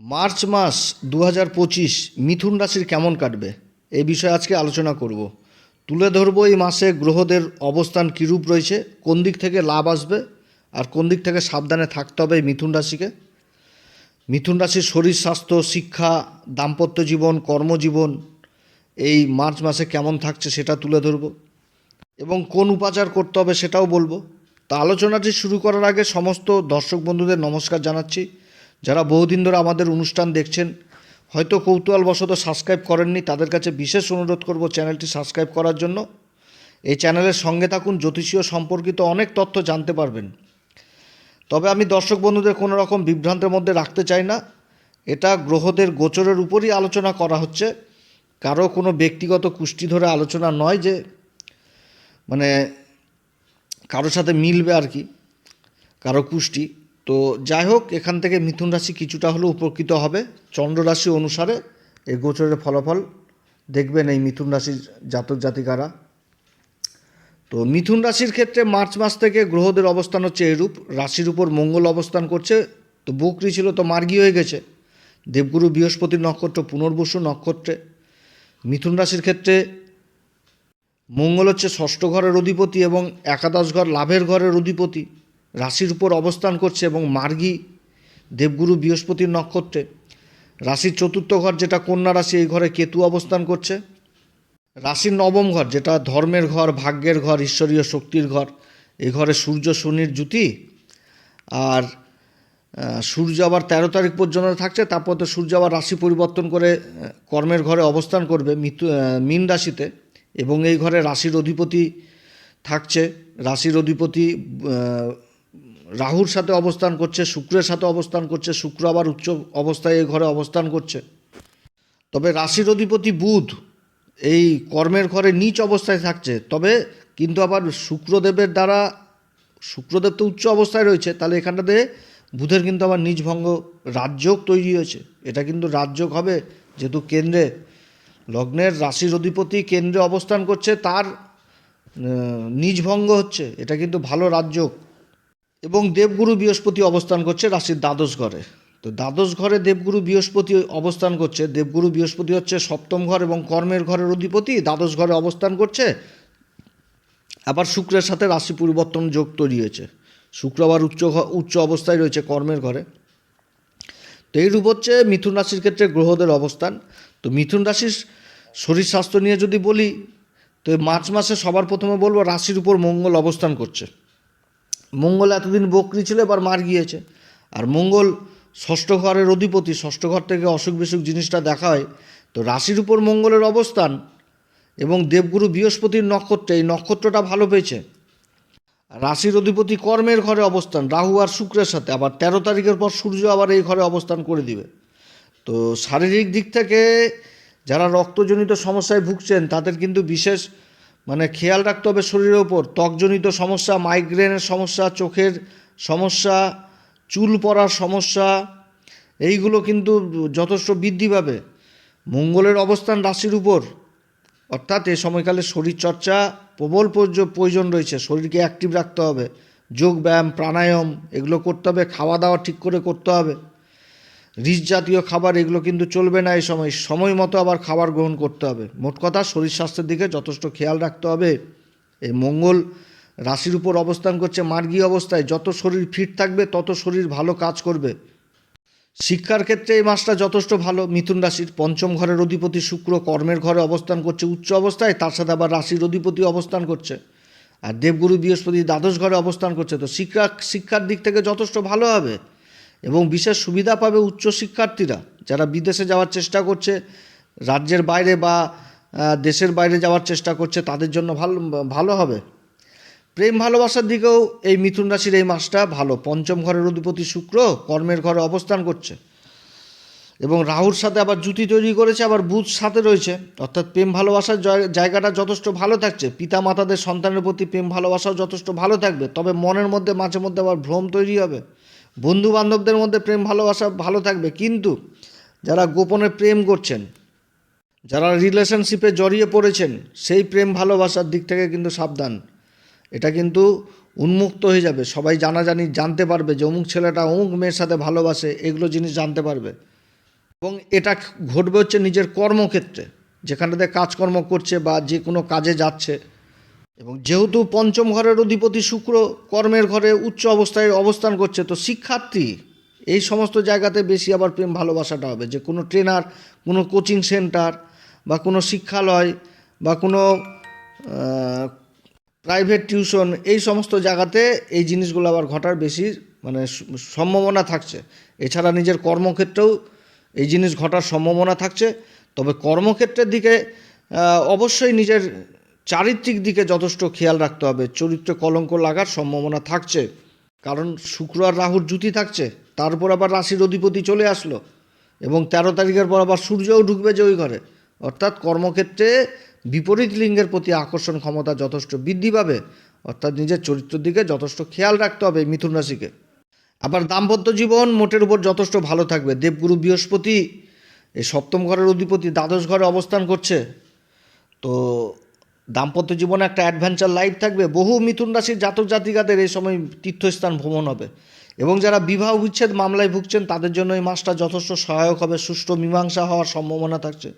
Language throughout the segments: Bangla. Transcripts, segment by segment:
মার্চ মাস দু হাজার পঁচিশ মিথুন রাশির কেমন কাটবে? এই বিষয়ে আজকে আলোচনা করব। তুলে ধরবো এই মাসে গ্রহদের অবস্থান কীরূপ রয়েছে, কোন দিক থেকে লাভ আসবে আর কোন দিক থেকে সাবধানে থাকতে হবে এই মিথুন রাশিকে। মিথুন রাশির শরীর, স্বাস্থ্য, শিক্ষা, দাম্পত্য জীবন, কর্মজীবন, এই মার্চ মাসে কেমন থাকছে সেটা তুলে ধরবো এবং কোন উপাচার করতে হবে সেটাও বলব। তা আলোচনাটি শুরু করার আগে সমস্ত দর্শক বন্ধুদের নমস্কার জানাচ্ছি। যারা বহুদিন ধরে আমাদের অনুষ্ঠান দেখছেন, হয়তো কৌতূহলবশত সাবস্ক্রাইব করেননি, তাদের কাছে বিশেষ অনুরোধ করব চ্যানেলটি সাবস্ক্রাইব করার জন্য। এই চ্যানেলের সঙ্গে থাকুন, জ্যোতিষীয় সম্পর্কিত অনেক তথ্য জানতে পারবেন। তবে আমি দর্শক বন্ধুদের কোনো রকম বিভ্রান্তের মধ্যে রাখতে চাই না। এটা গ্রহদের গোচরের উপরই আলোচনা করা হচ্ছে। কারও কোনো ব্যক্তিগত কুষ্টি ধরে আলোচনা নয় যে মানে কারোর সাথে মিলবে আর কি, কারও কুষ্টি। তো যাই হোক, এখান থেকে মিথুন রাশি কিছুটা হলেও উপকৃত হবে। চন্দ্র রাশি অনুসারে এই গোচরের ফলাফল দেখবেন এই মিথুন রাশির জাতক জাতিকারা। তো মিথুন রাশির ক্ষেত্রে মার্চ মাস থেকে গ্রহদের অবস্থান হচ্ছে এরূপ। রাশির উপর মঙ্গল অবস্থান করছে। তো বকরি ছিল তো মার্গী হয়ে গেছে। দেবগুরু বৃহস্পতির নক্ষত্র পুনর্বসু নক্ষত্রে। মিথুন রাশির ক্ষেত্রে মঙ্গল হচ্ছে ষষ্ঠ ঘরের অধিপতি এবং একাদশ ঘর লাভের ঘরের অধিপতি। রাশির উপর অবস্থান করছে এবং মার্গী দেবগুরু বৃহস্পতির নক্ষত্রে। রাশির চতুর্থ ঘর যেটা কন্যা রাশি এই ঘরে কেতু অবস্থান করছে। রাশির নবম ঘর যেটা ধর্মের ঘর ভাগ্যের ঘর ঈশ্বরীয় শক্তির ঘর এই ঘরে সূর্য শনির জুতি আর সূর্য আবার তেরো তারিখ পর্যন্ত থাকছে তারপর তো সূর্য আবার রাশি পরিবর্তন করে কর্মের ঘরে অবস্থান করবে আহ, মীন রাশিতে। এবং এই ঘরে রাশির অধিপতি থাকছে। রাশির অধিপতি রাহুর সাথে অবস্থান করছে, শুক্রের সাথে অবস্থান করছে, শুক্র আবার উচ্চ অবস্থায় এই ঘরে অবস্থান করছে। তবে রাশির অধিপতি বুধ এই কর্মের ঘরে নিচ অবস্থায় থাকছে, তবে কিন্তু আবার শুক্রদেবের দ্বারা, শুক্রদেব তো উচ্চ অবস্থায় রয়েছে, তাহলে এখানটাতে বুধের কিন্তু আবার নিজ ভঙ্গ রাজযোগ তৈরি হয়েছে। এটা কিন্তু রাজযোগ হবে, যেহেতু কেন্দ্রে লগ্নের রাশির অধিপতি কেন্দ্রে অবস্থান করছে, তার নিজ ভঙ্গ হচ্ছে, এটা কিন্তু ভালো রাজযোগ। এবং দেবগুরু বৃহস্পতি অবস্থান করছে রাশির দ্বাদশ ঘরে। তো দ্বাদশ ঘরে দেবগুরু বৃহস্পতি অবস্থান করছে, দেবগুরু বৃহস্পতি হচ্ছে সপ্তম ঘর এবং কর্মের ঘরের অধিপতি, দ্বাদশ ঘরে অবস্থান করছে। আবার শুক্রের সাথে রাশি পরিবর্তন যোগ তৈরি হয়েছে। শুক্র আবার উচ্চ উচ্চ অবস্থায় রয়েছে কর্মের ঘরে। তো এইরূপ হচ্ছে মিথুন রাশির ক্ষেত্রে গ্রহদের অবস্থান। তো মিথুন রাশির শরীর স্বাস্থ্য নিয়ে যদি বলি, তো মার্চ মাসে সবার প্রথমে বলব রাশির উপর মঙ্গল অবস্থান করছে। মঙ্গল এতদিন বকরি ছিল, এবার মার গিয়েছে। আর মঙ্গল ষষ্ঠ ঘরের অধিপতি, ষষ্ঠ ঘর থেকে অসুখ বিসুখ জিনিসটা দেখা হয়, তো রাশির উপর মঙ্গলের অবস্থান এবং দেবগুরু বৃহস্পতির নক্ষত্রে, এই নক্ষত্রটা ভালো পেয়েছে। রাশির অধিপতি কর্মের ঘরে অবস্থান, রাহু আর শুক্রের সাথে, আবার তেরো তারিখের পর সূর্য আবার এই ঘরে অবস্থান করে দিবে। তো শারীরিক দিক থেকে যারা রক্তজনিত সমস্যায় ভুগছেন, তাদের কিন্তু বিশেষ মানে খেয়াল রাখতে হবে শরীরের ওপর। ত্বকজনিত সমস্যা মাইগ্রেনের সমস্যা, চোখের সমস্যা, চুল পড়ার সমস্যা, এইগুলো কিন্তু যথেষ্ট বৃদ্ধি পাবে। মঙ্গলের অবস্থান রাশির উপর। অর্থাৎ এ সময়কালে শরীরচর্চা প্রবল প্রয়োজ- প্রয়োজন রয়েছে। শরীরকে অ্যাক্টিভ রাখতে হবে। যোগ ব্যায়াম, প্রাণায়াম, এগুলো করতে হবে। খাওয়া দাওয়া ঠিক করে করতে হবে। রিচ জাতীয় খাবার, এগুলো কিন্তু চলবে না এই সময়। সময় মতো আবার খাবার গ্রহণ করতে হবে। মোট কথা, শরীর স্বাস্থ্যের দিকে যথেষ্ট খেয়াল রাখতে হবে। এই মঙ্গল রাশির উপর অবস্থান করছে মার্গী অবস্থায়। যত শরীর ফিট থাকবে, তত শরীর ভালো কাজ করবে। শিক্ষার ক্ষেত্রে এই মাসটা যথেষ্ট ভালো। মিথুন রাশির পঞ্চম ঘরের অধিপতি শুক্র কর্মের ঘরে অবস্থান করছে উচ্চ অবস্থায়, তার সাথে আবার রাশির অধিপতি অবস্থান করছে। আর দেবগুরু বৃহস্পতি দ্বাদশ ঘরে অবস্থান করছে। তো শিক্ষা, শিক্ষার দিক থেকে যথেষ্ট ভালো হবে। এবং বিশেষ সুবিধা পাবে উচ্চ শিক্ষার্থীরা যারা বিদেশে যাওয়ার চেষ্টা করছে, রাজ্যের বাইরে বা দেশের বাইরে যাওয়ার চেষ্টা করছে, তাদের জন্য ভালো ভালো হবে। প্রেম ভালোবাসার দিকেও এই মিথুন রাশির এই মাসটা ভালো। পঞ্চম ঘরের অধিপতি শুক্র কর্মের ঘরে অবস্থান করছে এবং রাহুর সাথে আবার জুতি তৈরি করেছে, আবার বুধ সাথে রয়েছে। অর্থাৎ প্রেম ভালোবাসার জয়- জায়গাটা যথেষ্ট ভালো থাকছে। পিতা মাতাদের সন্তানের প্রতি প্রেম ভালোবাসাও যথেষ্ট ভালো থাকবে। তবে মনের মধ্যে মাঝে মধ্যে আবার ভ্রম তৈরি হবে। বন্ধু বান্ধবদের মধ্যে প্রেম, ভালোবাসা ভালো থাকবে। কিন্তু যারা গোপনে প্রেম করছেন, যারা রিলেশনশিপে জড়িয়ে পড়েছেন, সেই প্রেম, ভালোবাসার দিক থেকে কিন্তু সাবধান। এটা কিন্তু উন্মুক্ত হয়ে যাবে। সবাই জানাজানি জানতে পারবে যে অমুক ছেলেটা অমুক মেয়ের সাথে ভালোবাসে, এগুলো জিনিস জানতে পারবে। এবং এটা ঘটবে হচ্ছে নিজের কর্মক্ষেত্রে, যেখানটাতে কাজকর্ম করছে বা যে কোনো কাজে যাচ্ছে। এবং যেহেতু পঞ্চম ঘরের অধিপতি শুক্র কর্মের ঘরে উচ্চ অবস্থায় অবস্থান করছে, তো শিক্ষার্থী এই সমস্ত জায়গাতে বেশি আবার প্রেম ভালোবাসাটা হবে। যে কোনো ট্রেনার, কোনো কোচিং সেন্টার বা কোনো শিক্ষালয় বা কোনো প্রাইভেট টিউশন এই সমস্ত জায়গাতে এই জিনিসগুলো আবার ঘটার বেশি মানে সম্ভাবনা থাকছে। এছাড়া নিজের কর্মক্ষেত্রেও এই জিনিস ঘটার সম্ভাবনা থাকছে। তবে কর্মক্ষেত্রের দিকে অবশ্যই নিজের চারিত্রিক দিকে যথেষ্ট খেয়াল রাখতে হবে। চরিত্রে কলঙ্ক লাগার সম্ভাবনা থাকছে। কারণ শুক্র আর রাহুর জুতি থাকছে। তারপর আবার রাশির অধিপতি চলে আসলো। এবং তেরো তারিখের পর আবার সূর্যও ঢুকবে যে ওই ঘরে। অর্থাৎ কর্মক্ষেত্রে বিপরীত লিঙ্গের প্রতি আকর্ষণ ক্ষমতা যথেষ্ট বৃদ্ধি পাবে। অর্থাৎ নিজের চরিত্রের দিকে যথেষ্ট খেয়াল রাখতে হবে মিথুন রাশিকে। আবার দাম্পত্য জীবন মোটের উপর যথেষ্ট ভালো থাকবে। দেবগুরু বৃহস্পতি, এই সপ্তম ঘরের অধিপতি দ্বাদশ ঘরে অবস্থান করছে। তো দাম্পত্য জীবনে একটা অ্যাডভেঞ্চার লাইফ থাকবে, বহু মিথুন রাশির জাতক জাতিকাদের এই সময় তীর্থস্থান ভ্রমণ হবে। এবং যারা বিবাহ বিচ্ছেদ মামলায় ভুগছেন, তাদের জন্য এই মাসটা যথেষ্ট সহায়ক হবে, সুষ্ঠু মীমাংসা হওয়ার সম্ভাবনা থাকছে।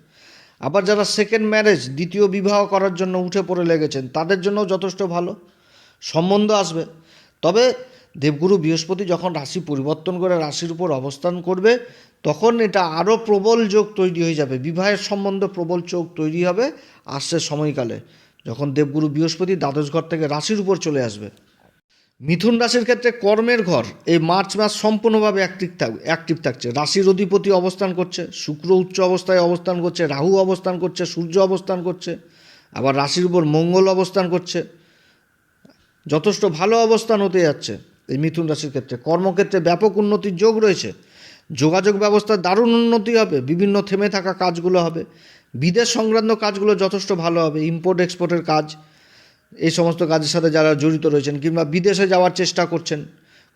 আবার যারা সেকেন্ড ম্যারেজ দ্বিতীয় বিবাহ করার জন্য উঠে পড়ে লেগেছেন, তাদের জন্য যথেষ্ট ভালো সম্বন্ধ আসবে। তবে দেবগুরু বৃহস্পতি যখন রাশি পরিবর্তন করে রাশির উপর অবস্থান করবে তখন এটা আরও প্রবল যোগ তৈরি হয়ে যাবে। বিবাহের সম্বন্ধ প্রবল চোখ তৈরি হবে আসছে সময়কালে, যখন দেবগুরু বৃহস্পতি দ্বাদশ ঘর থেকে রাশির উপর চলে আসবে। মিথুন রাশির ক্ষেত্রে কর্মের ঘর, এই মার্চ মাস সম্পূর্ণভাবে অ্যাক্টিভ থাক অ্যাক্টিভ থাকছে। রাশির অধিপতি অবস্থান করছে, শুক্র উচ্চ অবস্থায় অবস্থান করছে, রাহু অবস্থান করছে, সূর্য অবস্থান করছে, আবার রাশির উপর মঙ্গল অবস্থান করছে। যথেষ্ট ভালো অবস্থান হতে যাচ্ছে এই মিথুন রাশির ক্ষেত্রে। কর্মক্ষেত্রে ব্যাপক উন্নতির যোগ রয়েছে। যোগাযোগ ব্যবস্থার দারুণ উন্নতি হবে, বিভিন্ন থেমে থাকা কাজগুলো হবে, বিদেশ সংক্রান্ত কাজগুলো যথেষ্ট ভালো হবে ইম্পোর্ট এক্সপোর্টের কাজ, এই সমস্ত কাজের সাথে যারা জড়িত রয়েছেন কিংবা বিদেশে যাওয়ার চেষ্টা করছেন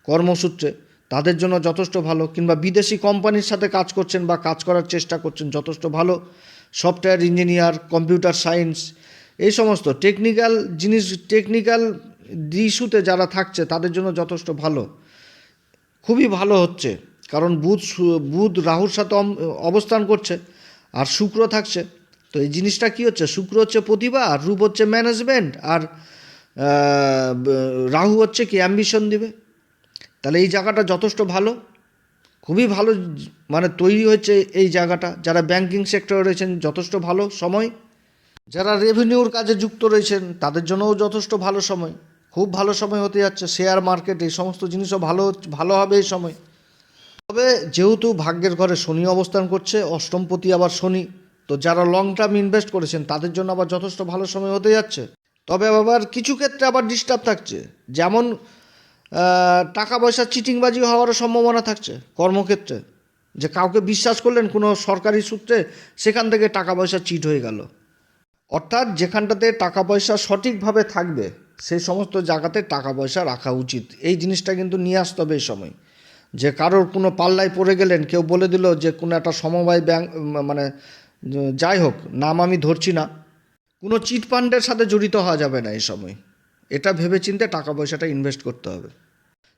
কর্মসূত্রে, তাদের জন্য যথেষ্ট ভালো, কিংবা বিদেশি কোম্পানির সাথে কাজ করছেন বা কাজ করার চেষ্টা করছেন যথেষ্ট ভালো সফটওয়্যার ইঞ্জিনিয়ার কম্পিউটার সায়েন্স এই সমস্ত টেকনিক্যাল জিনিস টেকনিক্যাল ইস্যুতে যারা থাকছে তাদের জন্য যথেষ্ট ভালো। খুবই ভালো হচ্ছে। কারণ বুধ বুধ রাহুর সাথে অবস্থান করছে আর শুক্র থাকছে। তো এই জিনিসটা কি হচ্ছে? শুক্র হচ্ছে প্রতিভা আর রূপ হচ্ছে ম্যানেজমেন্ট আর রাহু হচ্ছে কি অ্যাম্বিশন দিবে। তাহলে এই জায়গাটা যথেষ্ট ভালো। খুবই ভালো মানে তৈরি হয়েছে এই জায়গাটা। যারা ব্যাংকিং সেক্টরে রয়েছেন, যথেষ্ট ভালো সময়। যারা রেভিনিউর কাজে যুক্ত রয়েছেন, তাদের জন্যও যথেষ্ট ভালো সময়। খুব ভালো সময় হতে যাচ্ছে। শেয়ার মার্কেট এই সমস্ত জিনিসও ভালো ভালো হবে এই সময়। তবে যেহেতু ভাগ্যের ঘরে শনি অবস্থান করছে, অষ্টমপতি আবার শনি, তো যারা লং টার্ম ইনভেস্ট করেছেন, তাদের জন্য আবার যথেষ্ট ভালো সময় হতে যাচ্ছে। তবে আবার কিছু ক্ষেত্রে আবার ডিস্টার্ব থাকছে। যেমন টাকা পয়সা চিটিংবাজি হওয়ারও সম্ভাবনা থাকছে কর্মক্ষেত্রে। যে কাউকে বিশ্বাস করলেন, কোনো সরকারি সূত্রে সেখান থেকে টাকা পয়সা চিট হয়ে গেল। অর্থাৎ যেখানটাতে টাকা পয়সা সঠিকভাবে থাকবে, সেই সমস্ত জায়গাতে টাকা পয়সা রাখা উচিত। এই জিনিসটা কিন্তু নিয়ে আসতে হবে এই সময়। যে কারোর কোনো পাল্লায় পড়ে গেলেন, কেউ বলে দিল যে কোনো একটা সমবায় ব্যাংক মানে যাই হোক, নাম আমি ধরছি না। কোনো চিট ফান্ডের সাথে জড়িত হওয়া যাবে না এই সময়। এটা ভেবেচিন্তে টাকা পয়সাটা ইনভেস্ট করতে হবে।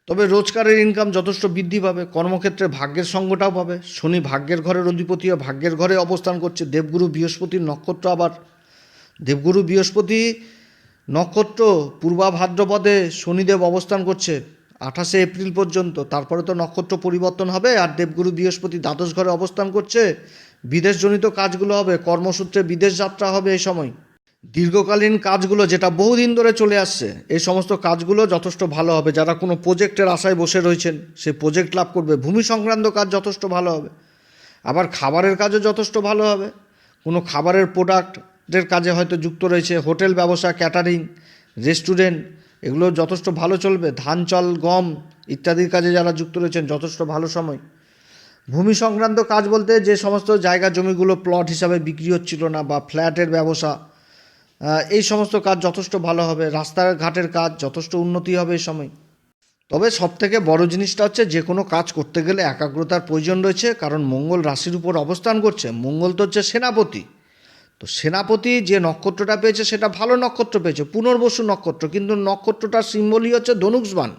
তবে রোজগারের ইনকাম যথেষ্ট বৃদ্ধি পাবে, কর্মক্ষেত্রে ভাগ্যের সঙ্গটাও পাবে। শনি ভাগ্যের ঘরের অধিপতিও ভাগ্যের ঘরে অবস্থান করছে, দেবগুরু বৃহস্পতির নক্ষত্র আবার। দেবগুরু বৃহস্পতি নক্ষত্র পূর্বাভাদ্রপদে শনিদেব অবস্থান করছে। আঠাশে এপ্রিল পর্যন্ত, তারপরে তো নক্ষত্র পরিবর্তন হবে আর দেবগুরু বৃহস্পতি দ্বাদশ ঘরে অবস্থান করছে। বিদেশজনিত কাজগুলো হবে, কর্মসূত্রে বিদেশ যাত্রা হবে এই সময়। দীর্ঘকালীন কাজগুলো যেটা বহুদিন ধরে চলে আসছে, এই সমস্ত কাজগুলো যথেষ্ট ভালো হবে। যারা কোনো প্রজেক্টের আশায় বসে রয়েছেন, সে প্রজেক্ট লাভ করবে। ভূমি সংক্রান্ত কাজ যথেষ্ট ভালো হবে। আবার খাবারের কাজও যথেষ্ট ভালো হবে। কোনো খাবারের প্রোডাক্টের কাজে হয়তো যুক্ত রয়েছে, হোটেল ব্যবসা ক্যাটারিং রেস্টুরেন্ট এগুলো যথেষ্ট ভালো চলবে। ধান, চাল, গম ইত্যাদির কাজে যারা যুক্ত রয়েছেন, যথেষ্ট ভালো সময়। ভূমি সংক্রান্ত কাজ বলতে যে সমস্ত জায়গা জমিগুলো প্লট হিসাবে বিক্রি হচ্ছিল না বা ফ্ল্যাটের ব্যবসা এই সমস্ত কাজ যথেষ্ট ভালো হবে। রাস্তাঘাটের কাজ যথেষ্ট উন্নতি হবে এই সময়। তবে সব থেকে বড় জিনিসটা হচ্ছে যে কোনো কাজ করতে গেলে একাগ্রতার প্রয়োজন রয়েছে, কারণ মঙ্গল রাশির উপর অবস্থান করছে। মঙ্গল তো হচ্ছে সেনাপতি। তো সেনাপতি যে নক্ষত্রটা পেয়েছে, সেটা ভালো নক্ষত্র পেয়েছে, পুনর্বসু নক্ষত্র, কিন্তু নক্ষত্রটার সিম্বলই হচ্ছে ধনুষ্বান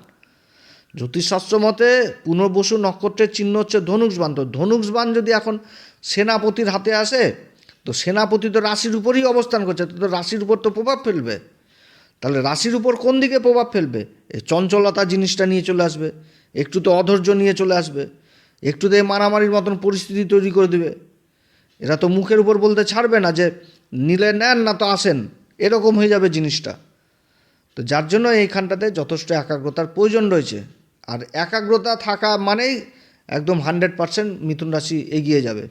জ্যোতিষশাস্ত্র মতে পুনর্বসু নক্ষত্রের চিহ্ন হচ্ছে ধনুষবান তো ধনুষবান যদি এখন সেনাপতির হাতে আসে, তো সেনাপতি তো রাশির উপরই অবস্থান করছে, তো রাশির উপর তো প্রভাব ফেলবে। তাহলে রাশির উপর কোন দিকে প্রভাব ফেলবে? চঞ্চলতা জিনিসটা নিয়ে চলে আসবে, একটু তো অধৈর্য নিয়ে চলে আসবে, একটু দিয়ে মারামারির মতন পরিস্থিতি তৈরি করে দেবে। এরা তো মুখের উপর বলতে ছাড়বে না যে নিলে নেন না তো আসেন। এরকম হয়ে যাবে জিনিসটা। তো যার জন্য এইখানটাতে যথেষ্ট একাগ্রতার প্রয়োজন রয়েছে। আর একাগ্রতা থাকা মানেই একদম হান্ড্রেড পারসেন্ট মিথুন রাশি এগিয়ে যাবে।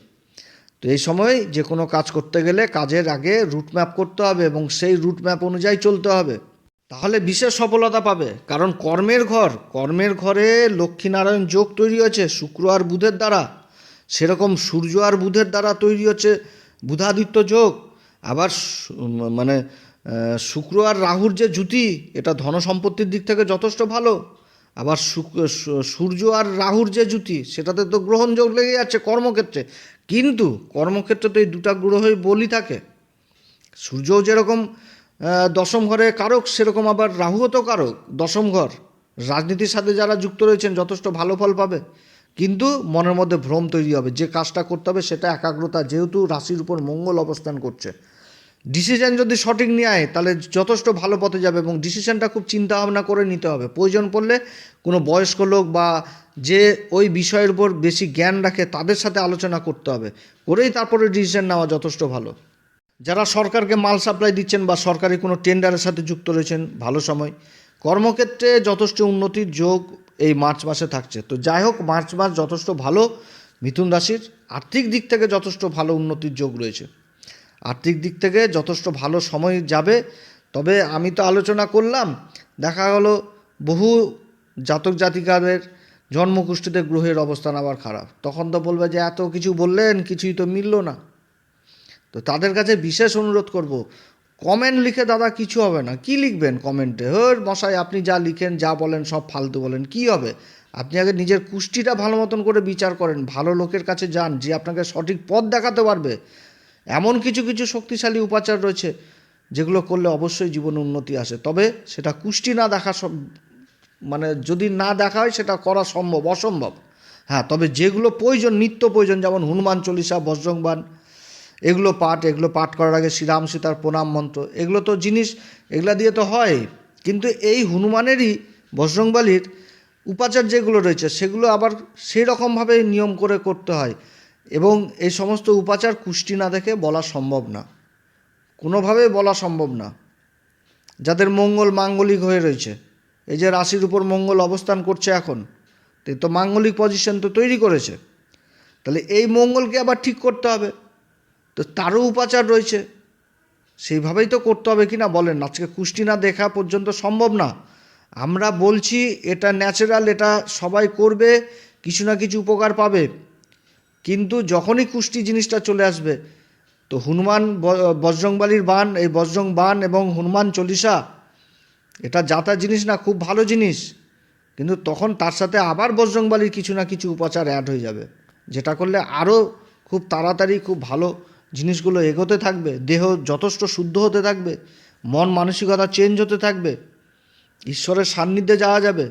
তো এই সময় যে কোনো কাজ করতে গেলে কাজের আগে রুট ম্যাপ করতে হবে এবং সেই রুট ম্যাপ অনুযায়ী চলতে হবে। তাহলে বিশেষ সফলতা পাবে। কারণ কর্মের ঘর, কর্মের ঘরে লক্ষ্মীনারায়ণ যোগ তৈরি হয়েছে শুক্র আর বুধের দ্বারা। সেরকম সূর্য আর বুধের দ্বারা তৈরি হচ্ছে বুধাদিত্য যোগ। আবার মানে শুক্র আর রাহুর যে জুতি এটা ধন সম্পত্তির দিক থেকে যথেষ্ট ভালো। আবার সূর্য আর রাহুর যে জুতি সেটাতে তো গ্রহণযোগ লেগে যাচ্ছে কর্মক্ষেত্রে। কিন্তু কর্মক্ষেত্রে তো এই দুটা গ্রহই বলি থাকে। সূর্যও যেরকম দশম ঘরে কারক, সেরকম আবার রাহুও তো কারক, দশম ঘর। রাজনীতির সাথে যারা যুক্ত রয়েছেন, যথেষ্ট ভালো ফল পাবে। কিন্তু মনের মধ্যে ভ্রম তৈরি হবে। যে কাজটা করতে হবে সেটা একাগ্রতা, যেহেতু রাশির উপর মঙ্গল অবস্থান করছে। ডিসিশন যদি সঠিক নেয় তাহলে যথেষ্ট ভালো পথে যাবে এবং ডিসিশনটা খুব চিন্তা ভাবনা করে নিতে হবে। প্রয়োজন পড়লে কোনো বয়স্ক লোক বা যে ওই বিষয়ের উপর বেশি জ্ঞান রাখে, তাদের সাথে আলোচনা করতে হবে। করেই তারপরে ডিসিশন নেওয়া যথেষ্ট ভালো। যারা সরকারকে মাল সাপ্লাই দিচ্ছেন বা সরকারি কোনো টেন্ডারের সাথে যুক্ত রয়েছেন, ভালো সময়। কর্মক্ষেত্রে যথেষ্ট উন্নতির যোগ এই মার্চ মাসে থাকছে। তো যাই হোক, মার্চ মাস যথেষ্ট ভালো। মিথুন রাশির আর্থিক দিক থেকে যথেষ্ট ভালো উন্নতির যোগ রয়েছে। আর্থিক দিক থেকে যথেষ্ট ভালো সময় যাবে। তবে আমি তো আলোচনা করলাম, দেখা গেল বহু জাতক জাতিকাদের জন্মকুষ্ঠিতে গ্রহের অবস্থান আবার খারাপ। তখন তো বলবে যে, এত কিছু বললেন, কিছুই তো মিলল না। তো তাদের কাছে বিশেষ অনুরোধ করব কমেন্ট লিখে দাদা কিছু হবে না। কি লিখবেন কমেন্টে হর মশাই, আপনি যা লিখেন, যা বলেন, সব ফালতু বলেন, কি হবে? আপনি আগে নিজের কুষ্টিটা ভালো মতন করে বিচার করেন, ভালো লোকের কাছে যান, যে আপনাকে সঠিক পথ দেখাতে পারবে। এমন কিছু কিছু শক্তিশালী উপাচার রয়েছে, যেগুলো করলে অবশ্যই জীবনে উন্নতি আসে। তবে সেটা কুষ্টি না দেখা মানে যদি না দেখা হয়, সেটা করা সম্ভব, অসম্ভব। হ্যাঁ তবে যেগুলো প্রয়োজন, নিত্য প্রয়োজন, যেমন হনুমান চল্লিশা বজ্রংবান এগুলো পাঠ এগুলো পাঠ করার আগে শ্রীরাম সীতার প্রণাম মন্ত্র। এগুলো তো জিনিস, এগুলা দিয়ে তো হয়। কিন্তু এই হনুমানেরই বজরংবালির উপাচার যেগুলো রয়েছে, সেগুলো আবার সেই রকমভাবে নিয়ম করে করতে হয়। এবং এই সমস্ত উপাচার কুষ্টি না দেখে বলা সম্ভব না। কোনোভাবে বলা সম্ভব না। যাদের মঙ্গল মাঙ্গলিক হয়ে রয়েছে। এই যে রাশির উপর মঙ্গল অবস্থান করছে এখন, তো মাঙ্গলিক পজিশন তো তৈরি করেছে। তাহলে এই মঙ্গলকে আবার ঠিক করতে হবে। তো তারও উপাচার রয়েছে। সেইভাবেই তো করতে হবে কি না বলেন। আজকে কুষ্টি না দেখা পর্যন্ত সম্ভব না। আমরা বলছি, এটা ন্যাচারাল, এটা সবাই করবে, কিছু না কিছু উপকার পাবে। কিন্তু যখনই কুষ্টি জিনিসটা চলে আসবে, তো হনুমান বজরংবালির বান, এই বজরং বান এবং হনুমান চল্লিশা, এটা যাতা জিনিস না, খুব ভালো জিনিস। কিন্তু তখন তার সাথে আবার বজরংবালির কিছু না কিছু উপাচার অ্যাড হয়ে যাবে। যেটা করলে আরও খুব তাড়াতাড়ি, খুব ভালো জিনিসগুলো এগোতে থাকবে, দেহ যথেষ্ট শুদ্ধ হতে থাকবে, মন মানসিকতা চেঞ্জ হতে থাকবে, ঈশ্বরের সান্নিধ্যে যাওয়া যাবে।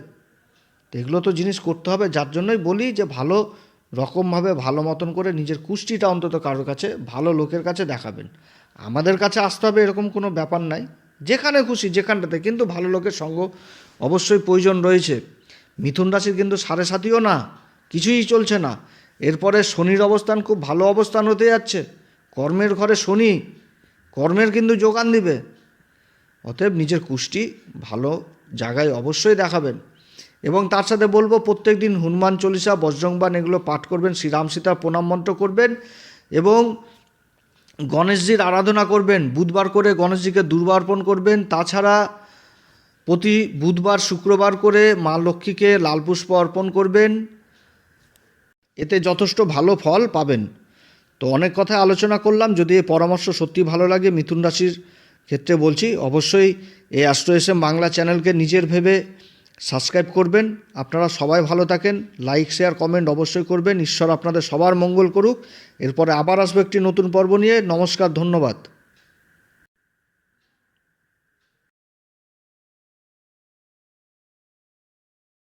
এগুলো তো জিনিস করতে হবে, যার জন্যই বলি যে ভালো রকমভাবে, ভালো মতন করে নিজের কুষ্টিটা অন্তত কারোর কাছে, ভালো লোকের কাছে দেখাবেন। আমাদের কাছে আসতে হবে এরকম কোনো ব্যাপার নাই, যেখানে খুশি যেখানটাতে, কিন্তু ভালো লোকের সঙ্গ অবশ্যই প্রয়োজন রয়েছে। মিথুন রাশির কিন্তু সাড়ে সাতিও না, কিছুই চলছে না। এরপরে শনির অবস্থান খুব ভালো অবস্থান হতে যাচ্ছে। কর্মের ঘরে শনি, কর্মের কিন্তু যোগান দিবে। অতএব নিজের কুষ্টি ভালো জায়গায় অবশ্যই দেখাবেন। এবং তার সাথে বলব, প্রত্যেক দিন হনুমান চল্লিশা বজ্রংবান এগুলো পাঠ করবেন, শ্রীরাম সীতার প্রণাম মন্ত্র করবেন এবং গণেশজির আরাধনা করবেন, বুধবার করে গণেশজিকে দুর্বার্পণ করবেন। তাছাড়া প্রতি বুধবার, শুক্রবার করে মা লক্ষ্মীকে লাল পুষ্প অর্পণ করবেন। এতে যথেষ্ট ভালো ফল পাবেন। তো অনেক কথা আলোচনা করলাম। যদি এই পরামর্শ সত্যি ভালো লাগে, মিথুন রাশির ক্ষেত্রে বলছি, অবশ্যই এই অ্যাস্ট্রো এসএম বাংলা চ্যানেলকে নিজের ভেবে সাবস্ক্রাইব করবেন। আপনারা সবাই ভালো থাকেন লাইক শেয়ার কমেন্ট অবশ্যই করবেন। ঈশ্বর আপনাদের সবার মঙ্গল করুক। এরপরে আবার আসব একটি নতুন পর্ব নিয়ে। নমস্কার, ধন্যবাদ।